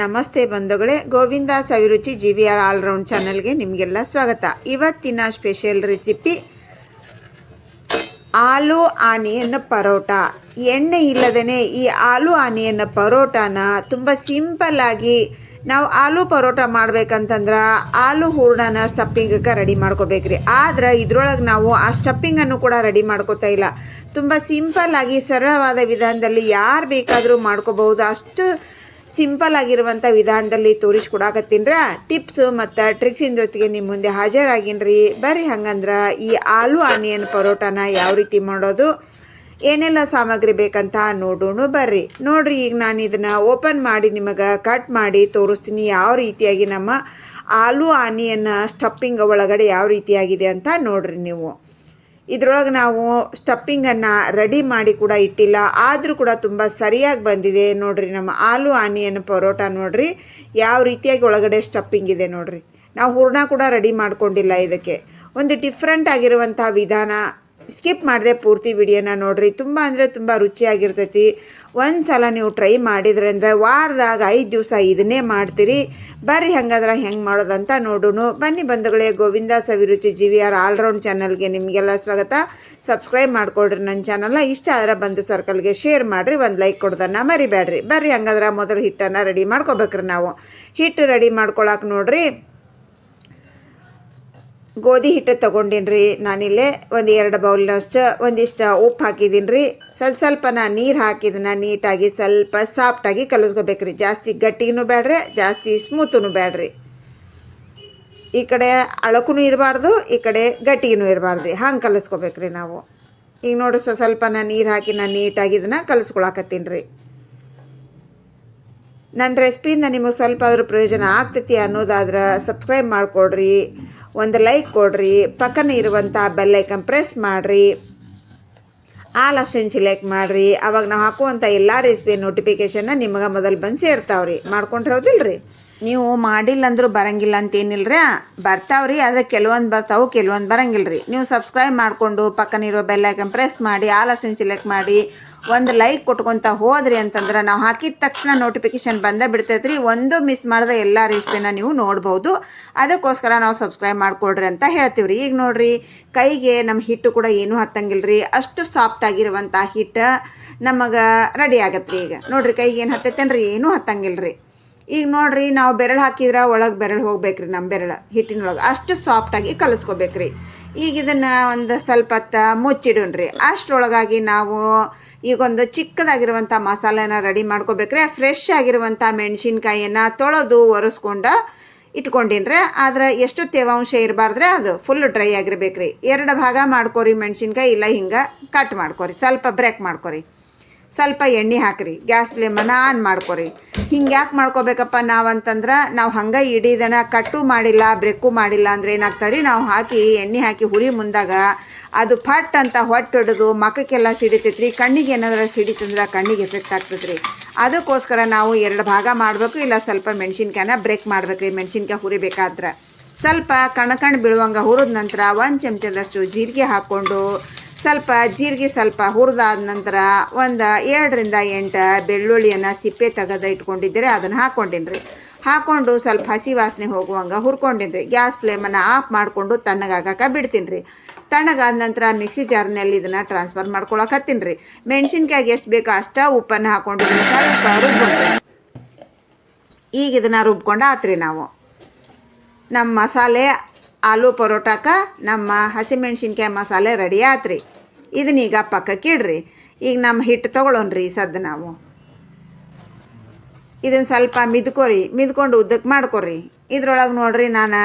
ನಮಸ್ತೆ ಬಂಧುಗಳೇ Govinda Saviruchi G V R all round ಚಾನಲ್ಗೆ ನಿಮಗೆಲ್ಲ ಸ್ವಾಗತ. ಇವತ್ತಿನ special recipe aloo onion paratha. ಎಣ್ಣೆ ಇಲ್ಲದೇ ಈ ಆಲೂ ಆನಿಯನ್ ಪರೋಟಾನ ತುಂಬ ಸಿಂಪಲ್ ಆಗಿ ನಾವು ಆಲೂ ಪರೋಟ ಮಾಡ್ಬೇಕಂತಂದ್ರೆ ಆಲೂ ಹೂರ್ಣನ ಸ್ಟಪ್ಪಿಂಗಕ್ಕೆ ರೆಡಿ ಮಾಡ್ಕೋಬೇಕ್ರಿ. ಆದ್ರೆ ಇದ್ರೊಳಗೆ ನಾವು ಆ ಸ್ಟಪ್ಪಿಂಗನ್ನು ಕೂಡ ರೆಡಿ ಮಾಡ್ಕೋತಾ ಇಲ್ಲ. ತುಂಬ ಸಿಂಪಲ್ ಆಗಿ ಸರಳವಾದ ವಿಧಾನದಲ್ಲಿ ಯಾರು ಬೇಕಾದರೂ ಮಾಡ್ಕೋಬಹುದು. ಅಷ್ಟು ಸಿಂಪಲ್ ಆಗಿರುವಂಥ ವಿಧಾನದಲ್ಲಿ ತೋರಿಸ್ಕೊಡಾಕತ್ತೀನ್ರ ಟಿಪ್ಸ್ ಮತ್ತು ಟ್ರಿಕ್ಸಿನ ಜೊತೆಗೆ ನಿಮ್ಮ ಮುಂದೆ ಹಾಜರಾಗಿನ್ರಿ. ಬರ್ರಿ ಹಂಗಂದ್ರೆ ಈ ಆಲೂ ಆನಿಯನ್ ಪರೋಟಾನ ಯಾವ ರೀತಿ ಮಾಡೋದು, ಏನೆಲ್ಲ ಸಾಮಗ್ರಿ ಬೇಕಂತ ನೋಡೋಣ ಬರ್ರಿ. ನೋಡ್ರಿ, ಈಗ ನಾನು ಇದನ್ನು ಓಪನ್ ಮಾಡಿ ನಿಮಗೆ ಕಟ್ ಮಾಡಿ ತೋರಿಸ್ತೀನಿ ಯಾವ ರೀತಿಯಾಗಿ ನಮ್ಮ ಆಲೂ ಆನಿಯನ್ನ ಸ್ಟಪ್ಪಿಂಗ್ ಒಳಗಡೆ ಯಾವ ರೀತಿಯಾಗಿದೆ ಅಂತ ನೋಡ್ರಿ ನೀವು. ಇದ್ರೊಳಗೆ ನಾವು ಸ್ಟಪ್ಪಿಂಗನ್ನು ರೆಡಿ ಮಾಡಿ ಕೂಡ ಇಟ್ಟಿಲ್ಲ. ಆದರೂ ಕೂಡ ತುಂಬ ಸರಿಯಾಗಿ ಬಂದಿದೆ. ನೋಡಿರಿ ನಮ್ಮ ಆಲೂ ಆನಿಯನ್ ಪರೋಟ ನೋಡಿರಿ. ಯಾವ ರೀತಿಯಾಗಿ ಒಳಗಡೆ ಸ್ಟಪ್ಪಿಂಗ್ ಇದೆ ನೋಡಿರಿ. ನಾವು ಹೂರ್ಣ ಕೂಡ ರೆಡಿ ಮಾಡ್ಕೊಂಡಿಲ್ಲ ಇದಕ್ಕೆ. ಒಂದು ಡಿಫ್ರೆಂಟ್ ಆಗಿರುವಂಥ ವಿಧಾನ ಸ್ಕಿಪ್ ಮಾಡಿದೆ ಪೂರ್ತಿ ವಿಡಿಯೋನ ನೋಡ್ರಿ. ತುಂಬ ಅಂದರೆ ತುಂಬ ರುಚಿಯಾಗಿರ್ತೈತಿ. ಒಂದು ಸಲ ನೀವು ಟ್ರೈ ಮಾಡಿದ್ರೆ ಅಂದರೆ ವಾರದಾಗ ಐದು ದಿವಸ ಇದನ್ನೇ ಮಾಡ್ತೀರಿ. ಬರ್ರಿ ಹಂಗಾದ್ರೆ ಹೆಂಗೆ ಮಾಡೋದಂತ ನೋಡೋಣ ಬನ್ನಿ ಬಂಧುಗಳೇ, Govinda Saviruchi G V R all round ಚಾನಲ್ಗೆ ನಿಮಗೆಲ್ಲ ಸ್ವಾಗತ. ಸಬ್ಸ್ಕ್ರೈಬ್ ಮಾಡ್ಕೊಳ್ರಿ ನನ್ನ ಚಾನಲ್ನ. ಇಷ್ಟ ಆದರೆ ಬಂಧು ಸರ್ಕಲ್ಗೆ ಶೇರ್ ಮಾಡಿರಿ, ಒಂದು ಲೈಕ್ ಕೊಡ್ದನ್ನ ಮರಿಬೇಡ್ರಿ ಬರ್ರಿ ಹಂಗಾದ್ರೆ ಮೊದಲು ಹಿಟ್ಟನ್ನು ರೆಡಿ ಮಾಡ್ಕೋಬೇಕ್ರಿ ನಾವು. ಹಿಟ್ಟು ರೆಡಿ ಮಾಡ್ಕೊಳಕ್ಕೆ ನೋಡ್ರಿ. ಗೋಧಿ ಹಿಟ್ಟು ತೊಗೊಂಡಿನಿ ರೀ ನಾನಿಲ್ಲೇ ಒಂದು ಎರಡು ಬೌಲ್ನಷ್ಟು ಒಂದಿಷ್ಟು ಉಪ್ಪು ಹಾಕಿದ್ದೀನಿ ರೀ ಸ್ವಲ್ಪ ಸ್ವಲ್ಪ ನಾ ನೀರು ಹಾಕಿದನ್ನ ನೀಟಾಗಿ ಸ್ವಲ್ಪ ಸಾಫ್ಟಾಗಿ ಕಲಿಸ್ಕೋಬೇಕ್ರಿ. ಜಾಸ್ತಿ ಗಟ್ಟಿಗೂ ಬೇಡ್ರಿ ಜಾಸ್ತಿ ಸ್ಮೂತೂ ಬೇಡ್ರಿ ಈ ಕಡೆ ಅಳಕೂ ಇರಬಾರ್ದು, ಈ ಕಡೆ ಗಟ್ಟಿಗೂ ಇರಬಾರ್ದು. ರೀ ಹಂಗೆ ರೀ ನಾವು. ಈಗ ನೋಡ್ರಿ ಸ್ವ ಸ್ವಲ್ಪ ನಾ ನೀರು ಹಾಕಿ ನಾನು ನೀಟಾಗಿ ಇದನ್ನು ಕಲಿಸ್ಕೊಳಕತ್ತೀನಿ ರೀ ನನ್ನ ರೆಸಿಪಿಯಿಂದ ನಿಮಗೆ ಸ್ವಲ್ಪ ಅದ್ರ ಪ್ರಯೋಜನ ಆಗ್ತೈತಿ ಅನ್ನೋದಾದ್ರೆ ಸಬ್ಸ್ಕ್ರೈಬ್ ಮಾಡಿಕೊಡ್ರಿ. ಒಂದು ಲೈಕ್ ಕೊಡ್ರಿ, ಪಕ್ಕನ ಇರುವಂಥ ಬೆಲ್ಲೈಕನ್ ಪ್ರೆಸ್ ಮಾಡಿರಿ. ಆಲ್ ಆಪ್ಷನ್ ಸಿಲೆಕ್ಟ್ ಮಾಡಿರಿ. ಅವಾಗ ನಾವು ಹಾಕುವಂಥ ಎಲ್ಲ ರೆಸಿಪಿ ನೋಟಿಫಿಕೇಷನ್ನ ನಿಮಗೆ ಮೊದಲು ಬಂದು ಸೇರ್ತಾವ್ರಿ. ಮಾಡ್ಕೊಂಡಿರೋದಿಲ್ಲ ರೀ ನೀವು ಮಾಡಿಲ್ಲ ಅಂದರೂ ಬರಂಗಿಲ್ಲ ಅಂತೇನಿಲ್ಲ ಬರ್ತಾವ್ರಿ, ಆದರೆ ಕೆಲವೊಂದು ಬರ್ತಾವೆ, ಕೆಲವೊಂದು ಬರಂಗಿಲ್ಲ ರೀ ನೀವು ಸಬ್ಸ್ಕ್ರೈಬ್ ಮಾಡಿಕೊಂಡು ಪಕ್ಕನಿರೋ ಬೆಲ್ಲೈಕನ್ ಪ್ರೆಸ್ ಮಾಡಿ, ಆಲ್ ಆಪ್ಷನ್ ಸಿಲೆಕ್ಟ್ ಮಾಡಿ. ಒಂದು ಲೈಕ್ ಕೊಟ್ಕೊತ ಹೋದ್ರಿ ಅಂತಂದ್ರೆ ನಾವು ಹಾಕಿದ ತಕ್ಷಣ ನೋಟಿಫಿಕೇಶನ್ ಬಂದೇ ಬಿಡ್ತೈತ್ರಿ. ಒಂದು ಮಿಸ್ ಮಾಡಿದ ಎಲ್ಲ ರೆಸಿಪಿನ ನೀವು ನೋಡ್ಬೋದು. ಅದಕ್ಕೋಸ್ಕರ ನಾವು ಸಬ್ಸ್ಕ್ರೈಬ್ ಮಾಡ್ಕೊಡ್ರಿ ಅಂತ ಹೇಳ್ತೀವಿ ರೀ ಈಗ ನೋಡ್ರಿ, ಕೈಗೆ ನಮ್ಮ ಹಿಟ್ಟು ಕೂಡ ಏನೂ ಹತ್ತಂಗಿಲ್ಲ ರೀ ಅಷ್ಟು ಸಾಫ್ಟ್ ಆಗಿರುವಂಥ ಹಿಟ್ಟು ನಮಗೆ ರೆಡಿ ಆಗತ್ತೆ ರೀ ಈಗ. ನೋಡ್ರಿ, ಕೈಗೆ ಏನು ಹತ್ತೈತೇನ್ರಿ? ಏನೂ ಹತ್ತಂಗಿಲ್ಲ ರೀ ಈಗ ನೋಡ್ರಿ, ನಾವು ಬೆರಳು ಹಾಕಿದ್ರೆ ಒಳಗೆ ಬೆರಳು ಹೋಗ್ಬೇಕ್ರಿ ನಮ್ಮ ಬೆರಳು, ಹಿಟ್ಟಿನೊಳಗೆ. ಅಷ್ಟು ಸಾಫ್ಟಾಗಿ ಕಲಿಸ್ಕೋಬೇಕ್ರಿ. ಈಗ ಇದನ್ನು ಒಂದು ಸ್ವಲ್ಪ ಹೊತ್ತು ಮುಚ್ಚಿಡೋಣ್ರಿ. ಅಷ್ಟರೊಳಗಾಗಿ ನಾವು ಈಗ ಒಂದು ಚಿಕ್ಕದಾಗಿರುವಂಥ ಮಸಾಲೆನ ರೆಡಿ ಮಾಡ್ಕೋಬೇಕ್ರೆ ಫ್ರೆಶ್ ಆಗಿರುವಂಥ ಮೆಣಸಿನ್ಕಾಯಿಯನ್ನು ತೊಳೆದು ಒರೆಸ್ಕೊಂಡು ಇಟ್ಕೊಂಡಿನ್ರೆ. ಆದರೆ ಎಷ್ಟು ತೇವಾಂಶ ಇರಬಾರ್ದ್ರೆ ಅದು ಫುಲ್ ಡ್ರೈ ಆಗಿರ್ಬೇಕ್ರಿ. ಎರಡು ಭಾಗ ಮಾಡ್ಕೊರಿ ಮೆಣಸಿನ್ಕಾಯಿ, ಇಲ್ಲ ಹಿಂಗೆ ಕಟ್ ಮಾಡ್ಕೊರಿ. ಸ್ವಲ್ಪ ಬ್ರೇಕ್ ಮಾಡ್ಕೊರಿ. ಸ್ವಲ್ಪ ಎಣ್ಣೆ ಹಾಕ್ರಿ. ಗ್ಯಾಸ್ ಫ್ಲೇಮನ್ನು ಆನ್ ಮಾಡ್ಕೊರಿ. ಹಿಂಗೆ ಯಾಕೆ ಮಾಡ್ಕೋಬೇಕಪ್ಪ ನಾವು ಅಂತಂದ್ರೆ ನಾವು ಹಂಗೆ ಇಡೀದನ ಕಟ್ಟು ಮಾಡಿಲ್ಲ ಬ್ರೇಕು ಮಾಡಿಲ್ಲ ಅಂದ್ರೆ ಏನಾಗ್ತಾರೆ ನಾವು ಹಾಕಿ ಎಣ್ಣೆ ಹಾಕಿ ಹುರಿ ಮುಂದಾಗ ಅದು ಫಟ್ ಅಂತ ಹೊಟ್ಟೆ ಹೊಡೆದು ಮಖಕ್ಕೆಲ್ಲ ಸಿಡಿತೈತೆ ರೀ ಕಣ್ಣಿಗೆ ಏನಾದರೂ ಸಿಡಿತಂದ್ರೆ ಕಣ್ಣಿಗೆ ಎಫೆಕ್ಟ್ ಆಗ್ತದೆ ರೀ ಅದಕ್ಕೋಸ್ಕರ ನಾವು ಎರಡು ಭಾಗ ಮಾಡಬೇಕು, ಇಲ್ಲ ಸ್ವಲ್ಪ ಮೆಣಸಿನ್ಕಾಯನ್ನ ಬ್ರೇಕ್ ಮಾಡ್ಬೇಕು ರೀ ಮೆಣಸಿನ್ಕಾಯಿ ಹುರಿಬೇಕಾದ್ರೆ. ಸ್ವಲ್ಪ ಕಣ ಕಣ್ ಬೀಳುವಂಗೆ ಹುರಿದ ನಂತರ ಒಂದು ಚಮಚದಷ್ಟು ಜೀರಿಗೆ ಹಾಕ್ಕೊಂಡು, ಸ್ವಲ್ಪ ಜೀರಿಗೆ ಸ್ವಲ್ಪ ಹುರಿದಾದ ನಂತರ ಒಂದು ಎರಡರಿಂದ ಎಂಟು ಬೆಳ್ಳುಳ್ಳಿಯನ್ನು ಸಿಪ್ಪೆ ತೆಗೆದ ಇಟ್ಕೊಂಡಿದ್ದರೆ, ಅದನ್ನು ಹಾಕ್ಕೊಂಡಿನಿ ಹಾಕ್ಕೊಂಡು ಸ್ವಲ್ಪ ಹಸಿ ವಾಸನೆ ಹೋಗುವಂಗೆ ಹುರ್ಕೊಂಡಿನಿ ರೀ ಗ್ಯಾಸ್ ಫ್ಲೇಮನ್ನು ಆಫ್ ಮಾಡಿಕೊಂಡು ತಣ್ಣಗಾಗಕ್ಕೆ ಬಿಡ್ತೀನಿ ರೀ ತಣ್ಣಗಾದ ನಂತರ ಮಿಕ್ಸಿ ಜಾರ್ನಲ್ಲಿ ಇದನ್ನು ಟ್ರಾನ್ಸ್ಫರ್ ಮಾಡ್ಕೊಳಕತ್ತೀನಿ ರೀ ಮೆಣಸಿನ್ಕಾಯಿಗೆ ಎಷ್ಟು ಬೇಕೋ ಅಷ್ಟ ಉಪ್ಪನ್ನು ಹಾಕೊಂಡು ಸ್ವಲ್ಪ ಈಗ ಇದನ್ನು ರುಬ್ಕೊಂಡು ಆತ್ರಿ ನಾವು. ನಮ್ಮ ಮಸಾಲೆ ಆಲೂ ಪರೋಟಾಕ ನಮ್ಮ ಹಸಿಮೆಣ್ಸಿನ್ಕಾಯಿ ಮಸಾಲೆ ರೆಡಿ ಆತ್ರಿ. ಇದನ್ನೀಗ ಪಕ್ಕಕ್ಕೆ ಇಡ್ರಿ ಈಗ ನಮ್ಮ ಹಿಟ್ಟು ತೊಗೊಳೋಣ್ರಿ ಸದ್ದು ನಾವು. ಇದನ್ನು ಸ್ವಲ್ಪ ಮಿದ್ಕೊರಿ, ಮಿದ್ಕೊಂಡು ಉದ್ದಕ್ಕೆ ಮಾಡ್ಕೊರಿ. ಇದ್ರೊಳಗೆ ನೋಡ್ರಿ ನಾನು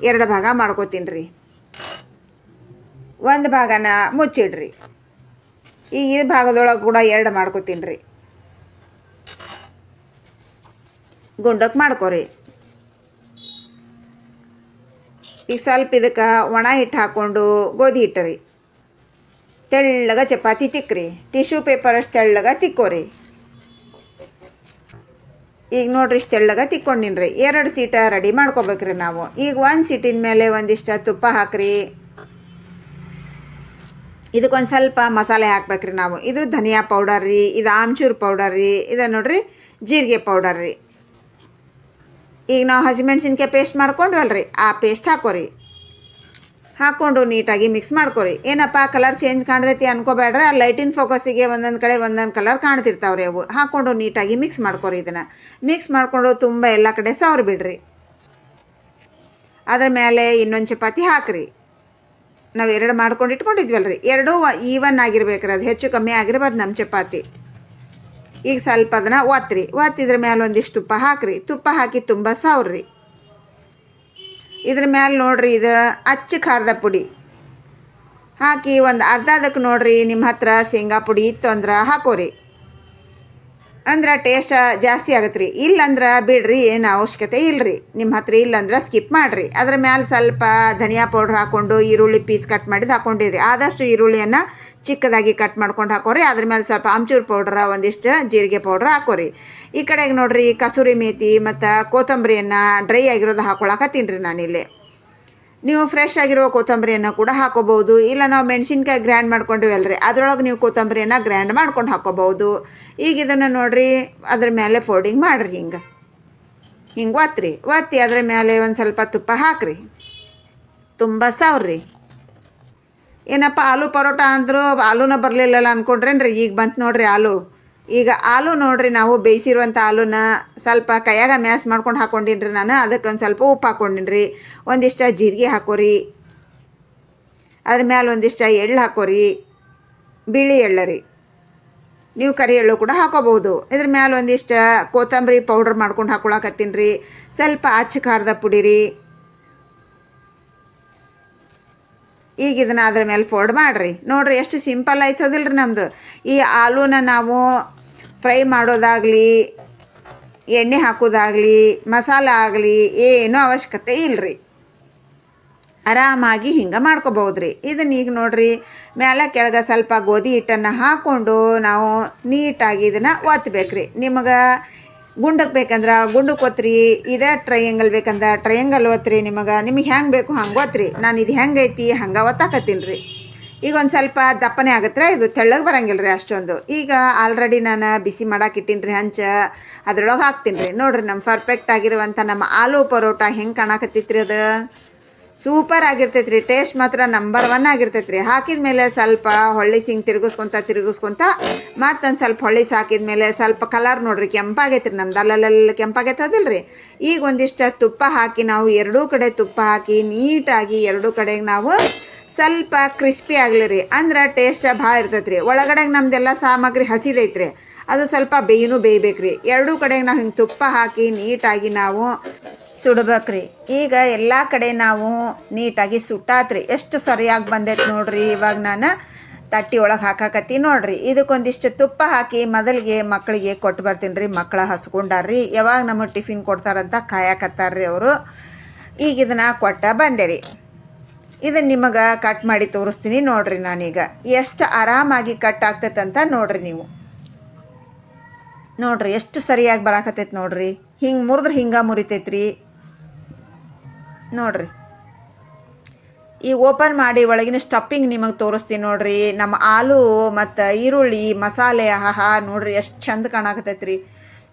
ಎರಡು ಭಾಗ ಮಾಡ್ಕೋತೀನಿ ರೀ ಒಂದು ಭಾಗನ ಮುಚ್ಚಿಡ್ರಿ. ಈ ಈ ಭಾಗದೊಳಗೆ ಕೂಡ ಎರಡು ಮಾಡ್ಕೋತೀನಿ ರೀ ಗುಂಡಕ್ಕೆ ಮಾಡ್ಕೊರಿ. ಈಗ ಸ್ವಲ್ಪ ಇದಕ್ಕೆ ಒಣ ಹಿಟ್ಟು ಹಾಕ್ಕೊಂಡು ಗೋಧಿ ಹಿಟ್ಟು ರೀ ತೆಳ್ಳಗ ಚಪಾತಿ ತಿಕ್ಕ್ರಿ ಟಿಶ್ಯೂ ಪೇಪರ್ ಅಷ್ಟು ತೆಳ್ಳಗ ತಿಕ್ಕೋರಿ. ಈಗ ನೋಡ್ರಿ ಇಷ್ಟು ತೆಳ್ಳಗ ತಿಕ್ಕೊಂಡಿನ್ರಿ. ಎರಡು ಸೀಟ ರೆಡಿ ಮಾಡ್ಕೋಬೇಕ್ರಿ ನಾವು. ಈಗ ಒಂದು ಸೀಟಿನ ಮೇಲೆ ಒಂದಿಷ್ಟು ತುಪ್ಪ ಹಾಕ್ರಿ. ಇದಕ್ಕೊಂದು ಸ್ವಲ್ಪ ಮಸಾಲೆ ಹಾಕ್ಬೇಕ್ರಿ ನಾವು. ಇದು ಧನಿಯಾ ಪೌಡರ್ ರೀ, ಇದು ಆಮ್ಚೂರು ಪೌಡರ್ ರೀ, ಇದು ನೋಡ್ರಿ ಜೀರಿಗೆ ಪೌಡರ್ ರೀ. ಈಗ ನಾವು ಹಸಿಮೆಣ್ಸಿನ್ಕಾಯಿ ಪೇಸ್ಟ್ ಮಾಡ್ಕೊಂಡ್ವಲ್ರಿ, ಆ ಪೇಸ್ಟ್ ಹಾಕೋರಿ. ಹಾಕ್ಕೊಂಡು ನೀಟಾಗಿ ಮಿಕ್ಸ್ ಮಾಡ್ಕೊರಿ. ಏನಪ್ಪ ಕಲರ್ ಚೇಂಜ್ ಕಾಣ್ತೈತಿ ಅನ್ಕೋಬೇಡ್ರೆ. ಆ ಲೈಟಿನ ಫೋಕಸಿಗೆ ಒಂದೊಂದು ಕಡೆ ಒಂದೊಂದು ಕಲರ್ ಕಾಣ್ತಿರ್ತಾವ್ರಿ ಅವು. ಹಾಕ್ಕೊಂಡು ನೀಟಾಗಿ ಮಿಕ್ಸ್ ಮಾಡ್ಕೊರಿ ಇದನ್ನು. ಮಿಕ್ಸ್ ಮಾಡಿಕೊಂಡು ತುಂಬ ಎಲ್ಲ ಕಡೆ ಸವರ್ ಬಿಡ್ರಿ. ಅದ್ರ ಮೇಲೆ ಇನ್ನೊಂದು ಚಪಾತಿ ಹಾಕ್ರಿ. ನಾವು ಎರಡು ಮಾಡ್ಕೊಂಡು ಇಟ್ಕೊಂಡಿದ್ವಲ್ರಿ. ಎರಡೂ ಈವನ್ ಆಗಿರ್ಬೇಕ್ರಿ. ಅದು ಹೆಚ್ಚು ಕಮ್ಮಿ ಆಗಿರ್ಬಾರ್ದು ನಮ್ಮ ಚಪಾತಿ. ಈಗ ಸ್ವಲ್ಪ ಅದನ್ನು ಒತ್ತಿರಿ ಒತ್ತಿದ್ರ ಮೇಲೆ ಒಂದಿಷ್ಟು ತುಪ್ಪ ಹಾಕ್ರಿ. ತುಪ್ಪ ಹಾಕಿ ತುಂಬ ಸವ್ರಿ. ಇದ್ರ ಮೇಲೆ ನೋಡ್ರಿ ಇದು ಅಚ್ಚ ಖಾರದ ಪುಡಿ. ಹಾಕಿ ಒಂದು ಅರ್ಧದಕ್ಕೆ ನೋಡ್ರಿ ನಿಮ್ಮ ಹತ್ರ ಶೇಂಗಾ ಪುಡಿ ಇತ್ತು ಅಂದ್ರೆ ಹಾಕೋರಿ. ಅಂದ್ರೆ ಟೇಸ್ಟ್ ಜಾಸ್ತಿ ಆಗತ್ತೆ ರೀ ಇಲ್ಲಂದ್ರೆ ಬಿಡ್ರಿ, ಏನು ಅವಶ್ಯಕತೆ ಇಲ್ಲರಿ ನಿಮ್ಮ ಹತ್ರ ಇಲ್ಲಂದ್ರೆ ಸ್ಕಿಪ್ ಮಾಡಿರಿ. ಅದ್ರ ಮೇಲೆ ಸ್ವಲ್ಪ ಧನಿಯಾ ಪೌಡ್ರ್ ಹಾಕ್ಕೊಂಡು ಈರುಳ್ಳಿ ಪೀಸ್ ಕಟ್ ಮಾಡಿದ್ದು ಹಾಕ್ಕೊಂಡಿದ್ರಿ ಆದಷ್ಟು ಈರುಳ್ಳಿಯನ್ನು ಚಿಕ್ಕದಾಗಿ ಕಟ್ ಮಾಡ್ಕೊಂಡು ಹಾಕೋರಿ. ಅದ್ರ ಮೇಲೆ ಸ್ವಲ್ಪ ಆಮ್ಚೂರು ಪೌಡ್ರ ಒಂದಿಷ್ಟು ಜೀರಿಗೆ ಪೌಡ್ರ್ ಹಾಕೋರಿ. ಈ ಕಡೆಗೆ ನೋಡ್ರಿ ಕಸೂರಿ ಮೇಥಿ ಮತ್ತು ಕೊತ್ತಂಬರಿಯನ್ನು ಡ್ರೈ ಆಗಿರೋದು ಹಾಕೊಳಕತ್ತೀನಿ ರೀ ನಾನಿಲ್ಲಿ. ನೀವು ಫ್ರೆಶ್ ಆಗಿರೋ ಕೊತ್ತಂಬರಿಯನ್ನು ಕೂಡ ಹಾಕೋಬಹುದು. ಇಲ್ಲ ನಾವು ಮೆಣಸಿನ್ಕಾಯಿ ಗ್ರ್ಯಾಂಡ್ ಮಾಡ್ಕೊಂಡಿವಲ್ರಿ ಅದರೊಳಗೆ ನೀವು ಕೊತ್ತಂಬರಿಯನ್ನು ಗ್ರ್ಯಾಂಡ್ ಮಾಡ್ಕೊಂಡು ಹಾಕೋಬಹುದು. ಈಗ ಇದನ್ನು ನೋಡ್ರಿ, ಅದ್ರ ಮೇಲೆ ಫೋಲ್ಡಿಂಗ್ ಮಾಡಿರಿ ಹಿಂಗೆ. ಹಿಂಗೆ ಒತ್ತಿರಿ ಒತ್ತಿ ಅದ್ರ ಮೇಲೆ ಒಂದು ಸ್ವಲ್ಪ ತುಪ್ಪ ಹಾಕ್ರಿ. ತುಂಬ ಸಾವ್ರಿ. ಏನಪ್ಪ ಆಲೂ ಪರೋಟ ಅಂದರು ಆಲೂನ ಬರಲಿಲ್ಲಲ್ಲ ಅಂದ್ಕೊಂಡ್ರೇನ್ರಿ ಈಗ ಬಂತು ನೋಡ್ರಿ ಆಲೂ. ಈಗ ಆಲೂ ನೋಡ್ರಿ ನಾವು ಬೇಯಿಸಿರುವಂಥ ಆಲೂನ ಸ್ವಲ್ಪ ಕೈಯಾಗ ಮ್ಯಾಶ್ ಮಾಡ್ಕೊಂಡು ಹಾಕೊಂಡಿನ್ರಿ ನಾನು. ಅದಕ್ಕೆ ಒಂದು ಸ್ವಲ್ಪ ಉಪ್ಪು ಹಾಕೊಂಡಿನ್ರಿ. ಒಂದಿಷ್ಟು ಜೀರಿಗೆ ಹಾಕೋರಿ. ಅದ್ರ ಮೇಲೆ ಒಂದಿಷ್ಟು ಎಳ್ಳು ಹಾಕೋರಿ. ಬಿಳಿ ಎಳ್ಳು ರೀ. ನೀವು ಕರಿ ಎಳ್ಳು ಕೂಡ ಹಾಕೋಬಹುದು. ಇದ್ರ ಮ್ಯಾಲೆ ಒಂದಿಷ್ಟು ಕೊತ್ತಂಬರಿ ಪೌಡ್ರ್ ಮಾಡ್ಕೊಂಡು ಹಾಕೊಳಕತ್ತೀನಿ ರೀ ಸ್ವಲ್ಪ ಅಚ್ಚ ಖಾರದ ಪುಡಿ ರೀ. ಈಗ ಇದನ್ನ ಅದ್ರ ಮೇಲೆ ಫೋಲ್ಡ್ ಮಾಡಿರಿ. ನೋಡ್ರಿ ಎಷ್ಟು ಸಿಂಪಲ್ ಆಯ್ತದಿಲ್ರಿ ನಮ್ಮದು ಈ ಆಲೂನ ನಾವು ಫ್ರೈ ಮಾಡೋದಾಗಲಿ, ಎಣ್ಣೆ ಹಾಕೋದಾಗಲಿ, ಮಸಾಲ ಆಗಲಿ ಏನೂ ಅವಶ್ಯಕತೆ ಇಲ್ಲರಿ ಆರಾಮಾಗಿ ಹಿಂಗೆ ಮಾಡ್ಕೋಬೋದ್ರಿ ಇದನ್ನ ಈಗ ನೋಡ್ರಿ ಮೇಲೆ ಕೆಳಗೆ ಸ್ವಲ್ಪ ಗೋಧಿ ಹಿಟ್ಟನ್ನು ಹಾಕ್ಕೊಂಡು ನಾವು ನೀಟಾಗಿ ಇದನ್ನು ಒತ್ತಬೇಕ್ರಿ ನಿಮಗೆ ಗುಂಡಕ್ಕೆ ಬೇಕಂದ್ರೆ ಗುಂಡಕ್ಕೆ ಒತ್ತಿರಿ ಇದೇ ಟ್ರಯಾಂಗಲ್ ಬೇಕಂದ್ರೆ ಟ್ರಯಾಂಗಲ್ ಒತ್ರಿ ನಿಮಗೆ. ನಿಮಗೆ ಹೆಂಗೆ ಬೇಕು ಹಂಗೆ ಒತ್ತಿರಿ ನಾನು ಇದು ಹೆಂಗೆ ಐತಿ, ಹಂಗೆ ಒತ್ತಾಕತ್ತೀನಿ ರೀ ಈಗ ಒಂದು ಸ್ವಲ್ಪ ದಪ್ಪನೆ ಆಗುತ್ತೆ ಇದು ತೆಳ್ಳಗೆ ಬರಂಗಿಲ್ಲ ರೀ ಅಷ್ಟೊಂದು. ಈಗ ಆಲ್ರೆಡಿ ನಾನು ಬಿಸಿ ಮಾಡಕ್ಕೆ ಇಟ್ಟೀನಿ ರೀ ಹಂಚ, ಅದ್ರೊಳಗೆ ಹಾಕ್ತೀನಿ ರೀ ನೋಡಿರಿ ನಮ್ಮ ಪರ್ಫೆಕ್ಟ್ ಆಗಿರುವಂಥ ನಮ್ಮ ಆಲೂ ಪರೋಟ ಹೆಂಗೆ ಕಾಣಕತ್ತೈತ್ರಿ ಅದು? ಸೂಪರ್ ಆಗಿರ್ತೈತೆ ರೀ ಟೇಸ್ಟ್ ಮಾತ್ರ ನಂಬರ್ ಒನ್ ಆಗಿರ್ತೈತೆ ರೀ ಹಾಕಿದ ಮೇಲೆ ಸ್ವಲ್ಪ ಹೊಳ್ಳಿ ಹಿಂಗೆ ತಿರುಗಿಸ್ಕೊಂತ ತಿರುಗಿಸ್ಕೊಂತ, ಮತ್ತೊಂದು ಸ್ವಲ್ಪ ಹೊಳ್ಳಿ ಹಾಕಿದ ಮೇಲೆ ಸ್ವಲ್ಪ ಕಲರ್ ನೋಡ್ರಿ ಕೆಂಪಾಗೈತೆ ರೀ ನಮ್ದು. ಅಲ್ಲಲ್ಲೆಲ್ಲ ಕೆಂಪಾಗೈತದಿಲ್ಲ ರೀ ಈಗ ಒಂದಿಷ್ಟು ತುಪ್ಪ ಹಾಕಿ ನಾವು ಎರಡೂ ಕಡೆ ತುಪ್ಪ ಹಾಕಿ ನೀಟಾಗಿ ಎರಡೂ ಕಡೆಗೆ ನಾವು ಸ್ವಲ್ಪ ಕ್ರಿಸ್ಪಿ ಆಗಲಿ ರೀ ಅಂದ್ರೆ ಟೇಸ್ಟ್ ಭಾಳ ಇರ್ತೈತೆ ಒಳಗಡೆ ನಮ್ದೆಲ್ಲ ಸಾಮಗ್ರಿ ಹಸಿದೈತ್ರಿ. ಅದು ಸ್ವಲ್ಪ ಬೇಯ್ನೂ ಬೇಯ್ಬೇಕು ರೀ ಎರಡೂ ಕಡೆಗೆ ನಾವು ಹಿಂಗೆ ತುಪ್ಪ ಹಾಕಿ ನೀಟಾಗಿ ನಾವು ಸುಡ್ಬೇಕ್ರಿ. ಈಗ ಎಲ್ಲ ಕಡೆ ನಾವು ನೀಟಾಗಿ ಸುಟ್ಟಾತ್ರಿ. ಎಷ್ಟು ಸರಿಯಾಗಿ ಬಂದೈತೆ ನೋಡ್ರಿ ಇವಾಗ ನಾನು ತಟ್ಟಿ ಒಳಗೆ ಹಾಕಾಕತ್ತಿ ನೋಡ್ರಿ. ಇದಕ್ಕೊಂದಿಷ್ಟು ತುಪ್ಪ ಹಾಕಿ ಮೊದಲಿಗೆ ಮಕ್ಕಳಿಗೆ ಕೊಟ್ಟು ಬರ್ತೀನಿ ರೀ ಮಕ್ಕಳ ಹಸ್ಕೊಂಡಾರ್ರಿ. ಯಾವಾಗ ನಮಗೆ ಟಿಫಿನ್ ಕೊಡ್ತಾರಂತ ಕಾಯಕತ್ತಾರ್ರಿ ಅವರು. ಈಗ ಇದನ್ನ ಕೊಟ್ಟ ಬಂದೆ ರೀ ಇದನ್ನು ನಿಮಗೆ ಕಟ್ ಮಾಡಿ ತೋರಿಸ್ತೀನಿ ನೋಡ್ರಿ ನಾನೀಗ. ಎಷ್ಟು ಆರಾಮಾಗಿ ಕಟ್ ಆಗ್ತೈತಂತ ನೋಡ್ರಿ ನೀವು. ನೋಡ್ರಿ, ಎಷ್ಟು ಸರಿಯಾಗಿ ಬರಾಕತ್ತೈತೆ ನೋಡ್ರಿ. ಹಿಂಗೆ ಮುರಿದ್ರೆ ಹಿಂಗೆ ಮುರಿತೈತ್ರಿ. ನೋಡ್ರಿ. ಈ ಓಪನ್ ಮಾಡಿ ಒಳಗಿನ ಸ್ಟಫಿಂಗ್ ನಿಮಗೆ ತೋರಿಸ್ತೀನಿ ನೋಡ್ರಿ. ನಮ್ಮ ಆಲೂ ಮತ್ತು ಈರುಳ್ಳಿ, ಮಸಾಲೆ ಆಹಾ ನೋಡ್ರಿ ಎಷ್ಟು ಚಂದ ಕಾಣಕತ್ತೈತೆ ರೀ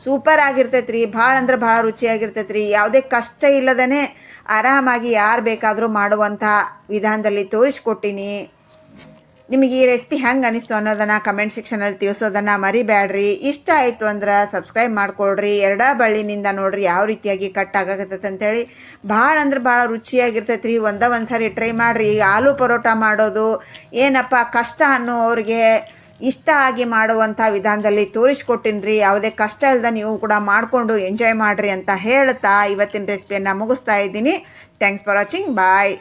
ಸೂಪರ್ ಆಗಿರ್ತೈತೆ ರೀ ಭಾಳ ಅಂದ್ರೆ ಭಾಳ ರುಚಿಯಾಗಿರ್ತೈತೆ ರೀ ಯಾವುದೇ ಕಷ್ಟ ಇಲ್ಲದೇ ಆರಾಮಾಗಿ ಯಾರು ಬೇಕಾದರೂ ಮಾಡುವಂಥ ವಿಧಾನದಲ್ಲಿ ತೋರಿಸ್ಕೊಟ್ಟಿನಿ. ನಿಮಗೆ ಈ ರೆಸಿಪಿ ಹೆಂಗೆ ಅನಿಸ್ತು ಅನ್ನೋದನ್ನು ಕಮೆಂಟ್ ಸೆಕ್ಷನಲ್ಲಿ ತಿಳಿಸೋದನ್ನು ಮರಿಬೇಡ್ರಿ. ಇಷ್ಟ ಆಯಿತು ಅಂದ್ರೆ ಸಬ್ಸ್ಕ್ರೈಬ್ ಮಾಡ್ಕೊಳ್ರಿ. ಎರಡ ಬಳ್ಳಿನಿಂದ ನೋಡ್ರಿ ಯಾವ ರೀತಿಯಾಗಿ ಕಟ್ ಆಗಾಕತ್ತೈತೆ ಅಂತೇಳಿ. ಭಾಳ ಅಂದ್ರೆ ಭಾಳ ರುಚಿಯಾಗಿರ್ತೈತೆ ರೀ ಒಂದ ಒಂದು ಸಾರಿ ಟ್ರೈ ಮಾಡಿರಿ. ಈಗ ಆಲೂ ಪರೋಟ ಮಾಡೋದು ಏನಪ್ಪ ಕಷ್ಟ ಅನ್ನೋ ಅವ್ರಿಗೆ ಇಷ್ಟ ಆಗಿ ಮಾಡುವಂಥ ವಿಧಾನದಲ್ಲಿ ತೋರಿಸ್ಕೊಟ್ಟಿನಿ ರೀ ಯಾವುದೇ ಕಷ್ಟ ಇಲ್ಲದ ನೀವು ಕೂಡ ಮಾಡಿಕೊಂಡು ಎಂಜಾಯ್ ಮಾಡಿರಿ ಅಂತ ಹೇಳ್ತಾ ಇವತ್ತಿನ ರೆಸಿಪಿಯನ್ನು ಮುಗಿಸ್ತಾ ಇದ್ದೀನಿ. Thanks for watching bye